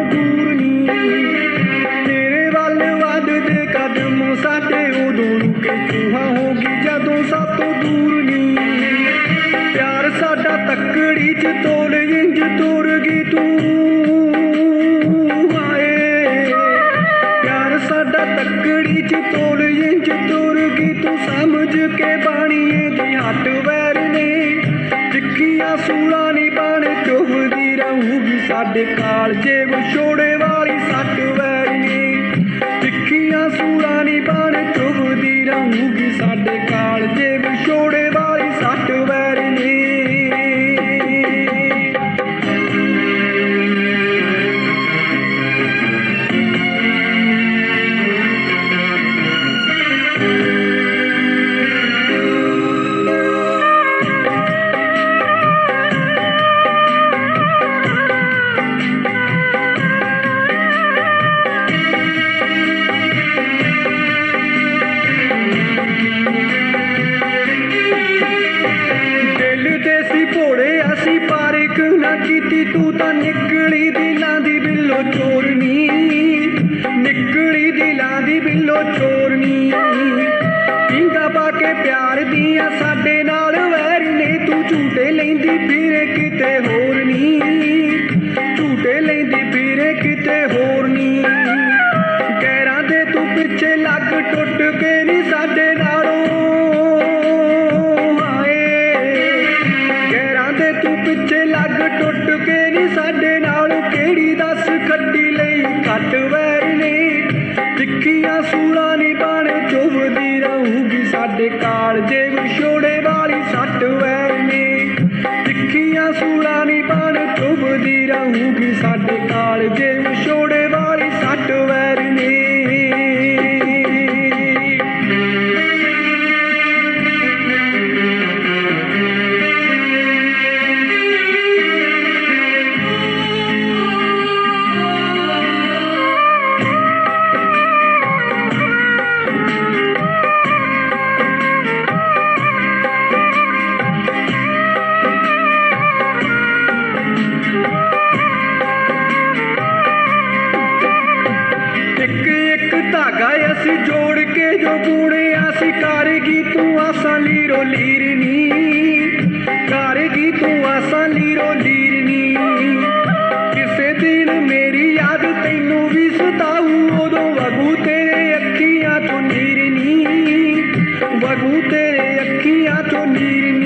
ਜਦੋਂ ਸਾਤੋਂ ਦੂਰ ਨੀ ਤੇਰੇ ਵੱਲ ਵੱਧਦੇ ਕਦਮ ਸਾਡੇ ਸਾਡੇ ਕਾਲਜੇ ਵਿਛੋੜੇ ਵਾ। ਪਾਰਿਕ ਨਾ ਕੀਤੀ, ਤੂੰ ਤਾਂ ਨਿਕਲੀ ਦਿਲਾਂ ਦੀ ਬਿੱਲੋ ਚੋਰਨੀ। ਨਿਕਲੀ ਦਿਲਾਂ ਦੀ ਬਿੱਲੋ ਚੋਰਨੀ। ਪਿੰਗਾ ਪਾ ਕੇ ਪਿਆਰ ਦੀਆਂ ਸਾਡੇ ਨਾਲ ਵੈਰ ਨੇ, ਤੂੰ ਝੂਟੇ ਲੈਂਦੀ, ਫਿਰੇ ਕਿਤੇ ਹੋਰ ਨੀ। ਝੂਟੇ ਲੈਂਦੀ, ਫਿਰੇ ਕਿਤੇ ਹੋਰ ਨੀ। ਗੈਰਾਂ ਦੇ ਤੂੰ ਪਿੱਛੇ ਲੱਗ, ਟੁੱਟ ਕੇ ਨਹੀਂ ਸਾਡੇ ਨਾਲ ਦੱਸ ਲਈ ਕੱਟ ਵੈਰ ਨੇ। ਟਿੱਕੀਆਂ ਸੂਲਾਂ ਨਹੀਂ ਬਣ, ਚੁਭਦੀ ਰਹੂਗੀ ਸਾਡੇ ਕਾਲਜੇ ਵਿਛੋੜੇ ਵਾਲੀ ਸੱਟ ਵੈਰ ਨੇ। ਟਿੱਕੀਆਂ ਸੂਲਾਂ ਨਹੀਂ ਬਣ, ਚੁਭਦੀ ਰਹੂਗੀ ਸਾਡੇ ਕਰਗੀ ਤੂੰ ਆਸਾਂ ਲੀਰੋ ਲੀਰਨੀ ਕਰਗੀ ਤੂੰ ਆਸਾਂ ਲੀਰੋ ਲੀਰਨੀ। ਕਿਸੇ ਦਿਨ ਮੇਰੀ ਯਾਦ ਤੈਨੂੰ ਵੀ ਸਤਾਊ, ਉਦੋਂ ਵਗੂ ਤੇਰੇ ਅੱਖੀਆਂ ਤੋਂ ਨੀਰਨੀ, ਵਗੂ ਤੇਰੇ ਅੱਖੀਆਂ ਤੋਂ ਨੀਰਨੀ।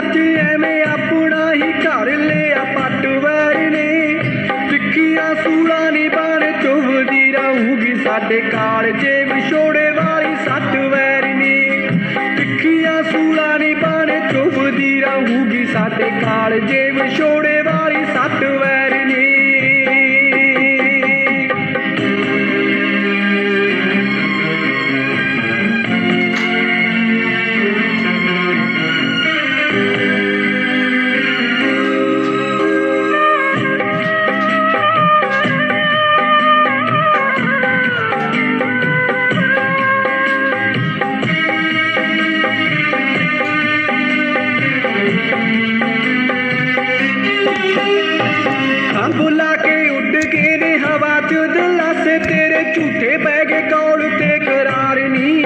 ਕੇ ਐਵੇਂ ਆਪਣਾ ਹੀ ਘਰ ਲਿਆ ਪੱਟ ਵੈਰ ਨੇ। ਟਿੱਕੀਆਂ ਸੂਲਾਂ ਨਹੀਂ ਬਣ ਚੁਭਦੀ ਰਹੂਗੀ ਸਾਡੇ ਕਾਲ ਕਾਲਜੇ ਵਿਛੋੜੇ ਵਾਲੀ ਸੱਟ ਵੈਰ ਨੇ। ਟਿੱਕੀਆਂ ਸੂਲਾਂ ਨਹੀਂ ਬਣ ਚੁਭਦੀ ਰਹੂਗੀ ਸਾਡੇ ਕਾਲ ਕਾਲਜੇ ਵਿਛੋੜੇ ਝੂਠੇ ਪੈ ਗਏ ਕੌਲ ਤੇ ਕਰਾਰ ਨੀ।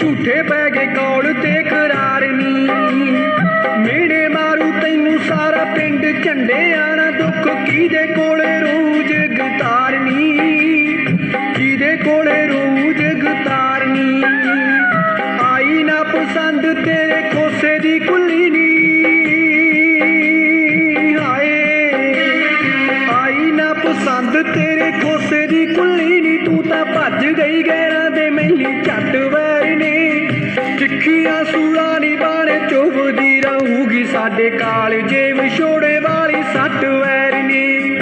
ਝੂਠੇ ਪੈ ਗਏ ਕੌਲ ਤੇ ਕਰਾਰ ਨੀ। ਮੇੜੇ ਮਾਰੂ ਤੈਨੂੰ ਸਾਰਾ ਪਿੰਡ ਝੰਡੇ ਆਣਾ ਦੁੱਖ ਕਿਹਦੇ ਕੋਲੇ ਰੋਜ਼ ਗਤਾਰਨੀ ਕਿਹਦੇ ਕੋਲੇ ਰੋਜ਼ ਗਤਾਰਨੀ ਆਈ ਨਾ ਪਸੰਦ ਤੇਰੇ ਕੋਸੇ ਦੀ ਕੁੱਲੀ ਨੀ। தங்கை கேராதே மெல்லி ਝੱਟਵੈਨੀ ਚਿੱਖੀਆਂ ਸੂਲਾ ਨਹੀਂ ਬਾਣੇ ਚੁਭਦੀ ਰਹੂਗੀ ਸਾਡੇ ਕਾਲ ਕਾਲਜੇ ਵਿਛੋੜੇ ਵਾਲੀ ਸੱਟ ਵੈਰਨੀ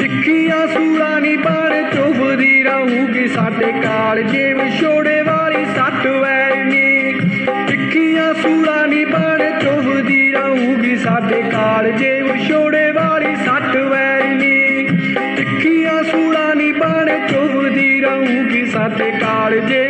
ਚਿੱਖੀਆਂ ਸੂਲਾ ਨਹੀਂ ਬਾਣੇ ਚੁਭਦੀ ਰਹੂਗੀ ਸਾਡੇ ਕਾਲ ਕਾਲਜੇ ਵਿਛੋੜੇ ਵਾਲੀ ਸੱਟ ਵੈਰਨੀ ਚਿੱਖੀਆਂ ਸੂਲਾ ਨਹੀਂ ਬਾਣੇ ਚੁਭਦੀ ਰਹੂਗੀ ਸਾਡੇ ਕਾਲ ਕਾਲਜੇ ਵਿਛੋੜੇ তাতে কাল যে